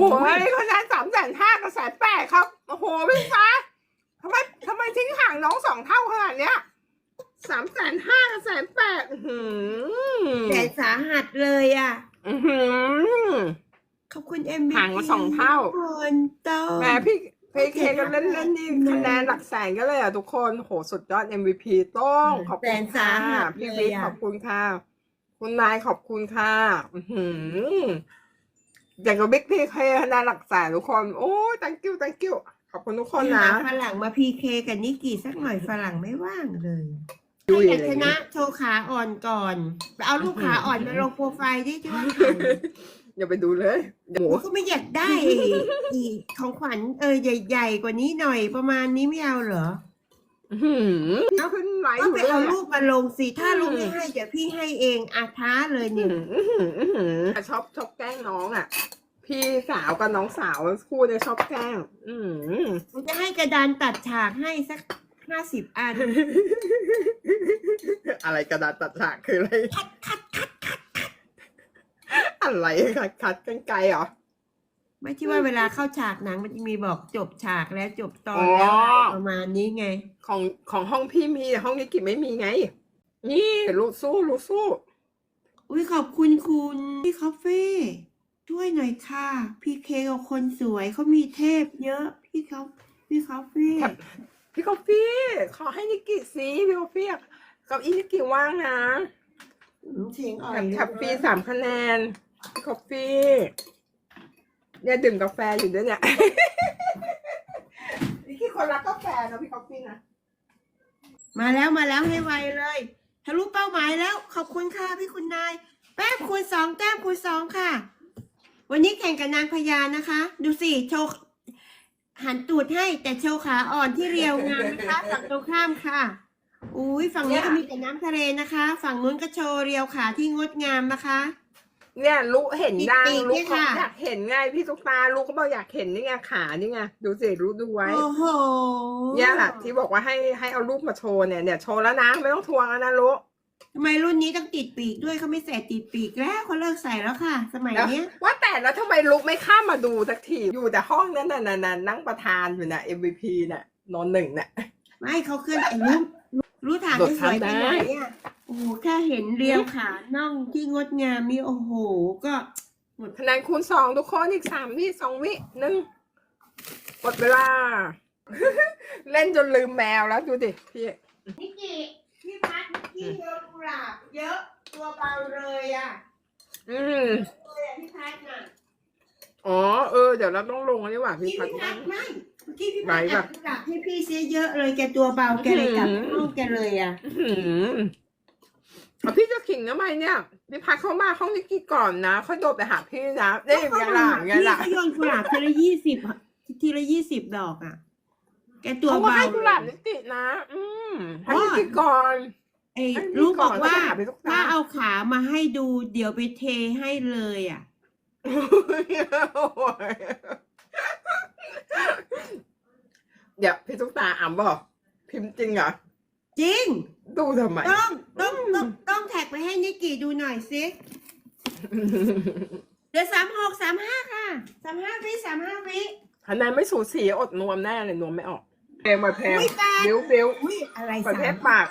อ้ยเขาได้สามแสนห้ากับแสนแปดครับ โอ้โหพี่ฟ้าทำไมทำไมทิ้งห่างน้องสองเท่าขนาดเนี้ยสามแสนห้ากับแสนแปดอื้อหือแต่สาหัสเลยอะอื้อหือขอบคุณเอ็มบีห่างมาสองเท่าคนโตแหมพี่พี่เคก็เล่นเล่นๆนี่คะแนนหลักแสนก็เลยอะทุกคนโหสุดยอด MVP ต้องขอบแสคุณนสาค่ะหัสพี่เลบิ๊ยกอะขอบคุณค่ะ คุณนายขอบคุณค่ะ อื้ อหืออย่างกับบิ๊กพี่เคคะแนนหลักแสนทุกคน โอ้ย thank you thank you ขอบคุณทุกคนนะหาฝรั่งมาพีเคกับนิกกี้สักหน่อยฝรั่งไม่ว่างเลยดูใครออยากย่างชนี้นะโชว์ขาอ่อนก่อนไปเอารูปขาอ่อนมาลงโปรไฟล์ดิที่ว่าผ่านอย่าไปดูเลยหมูโอ้ก็ไม่อยากได้อีกของขวัญเออใหญ่ ๆ กว่านี้หน่อยประมาณนี้ไม่เอาเหรอ อื้อหือเอาขึ้นไหลอก็ยู่ไปเลยเอาอะรูปมาลงสิ ถ้าอืมลูกไม่ให้เดี๋ยวพี่ให้เองอาท้าเลยอื้เนี่อยหืออื้อหืออื้อหือชอบชอบแกล้งน้องอะ พี่สาวกับน้องสาวคู่เนี่ยชอบแกล้ง อือหือมันจะให้กระดานตัดฉากให้สักห้าสิบอัน อะไรกระดาษตัดฉากคืออะไรอะไรคัดคัดกันไกลเหรอ ไม่ที่ว่าเวลาเข้าฉากหนังมันจะมีบอกจบฉากแล้วจบตอนอ๋อแล้วอะไรประมาณนี้ไง ของของห้องพี่มีแต่ห้องนิกิไม่มีไง นี่ลูกสู้ลูกสู้ อุ้ยขอบคุณคุณพี่คอฟฟี่ช่วยหน่อยค่ะ พี่เคกับคนสวยเขามีเทพเยอะ พี่เขาพี่คอฟฟี่ครับพี่กาแฟขอให้นิกิสิพี่กาแฟกับอีนิกิว่างนะอืมเสียงอ่อแถยบแถบฟรีสามคะแนนพี่กาแฟ เนี่ยดื่มกาแฟอยู่ด้วยเนี่ยพี่คนรักกาแฟนะพี่กาแฟนะ มาแล้วมาแล้วให้ไวเลยทะลุเป้าหมายแล้ว ขอบคุณค่ะพี่คุณนาย แป๊บคูณสองแต้มคูณสองค่ะ วันนี้แข่งกับนางพญานะคะ ดูสิโชว์หันตูดให้แต่โชว์ขาอ่อนที่เรียวงามนะคะฝั่งตรงข้ามค่ะ อุ้ยฝั่งนี้ก็มีแต่น้ำทะเลนะคะ ฝั่งนู้นก็โชว์เรียวขาที่งดงามนะคะ เนี่ยลูกเห็นดังอีกลูเนี่กยเขาค่ะ อยากเห็นไงพี่ตุ๊กตาลูกก็บอกอยากเห็นนี่ไงขานี่ไงดูสิรู้ดูไว้ โอ้โหเนี่ยค่ะที่บอกว่าให้ให้เอารูปมาโชว์เนี่ยเนี่ยโชว์แล้วนะไม่ต้องทวงแล้วนะลูกทำไมรุ่นนี้ต้องติดปีกด้วยเขาไม่ใส่ติดปีกแล้วเขาเลิกใส่แล้วค่ะ สมัยแล้วเนี้ย ว่าแต่แล้วทำไมลูกไม่ข้ามมาดูสักทีอยู่แต่ห้องนั้นน่ะน่ะน่ะนั่งประธานอยู่น่ะ MVP น่ะนอนหนึ่งน่ะ ไม่เขาเคลื่อนไอ้รู้รู้ฐานโดดที่สวยทำได้ที่ไหนอะ โอ้โหแค่เห็นเรียวขาน่องที่งดงามนี่โอ้โห ก็คะแนนคูณสองทุกคนอีกสามวิสองวิหนึ่งหมดเวลา เล่นจนลืมแมวแล้วดูดิพี่นิกกี้พี่พัดนิกกี้เยอะกุหลาบเยอะตัวเบาเลยอะอืมเลยอะพี่พัดน่ะอ๋อเออเดี๋ยวเราต้องลงอันนี้หว่าพี่พี่พัด พัดไม่เมื่อกี้พี่ไหวพัดปะกลับให้พี่เสียเยอะเลยแกตัวเบาแกเลยกลับอื้อหือห้องแกเลยอะ อื้อหือ เอาพี่จะขิงทำไมเนี่ยพี่พัดเข้ามาห้องนิกกี้ก่อนนะค่อยโดดไปหาพี่นะได้ยังไงล่ะยังไงพี่ล่ะเขาโยนกุหลาบทีละยี่สิบทีละยี่สิบดอกอะ แกตัวเขาก็เบาให้กุหลาบนิกกี้นะ อืมให้นิกกี้ก่อนไอ้ให้พี่ลูกบอกก่อนว่าแล้วก็หาไปทุกตาถ้าเอาขามาให้ดู เดี๋ยวไปเทให้เลยอะเดี๋ยวพี่ตุ๊กตาอ่านบอกพิมพ์จริงเหรอจริง ดูทำไม ต้อง ต้องต้องต้องแท็ก ไปให้นิกกี้ดูหน่อยสิเดี๋ยวสามหกสามห้าค่ะสามห้าวิสามห้าวิคะแนนไม่สูสีอดนวมแน่เลยนวมไม่ออกเพลงมาเพลงอุ้ยแปดบิ้วบิ้วอุ้ยอะไรประสาเภทมปาก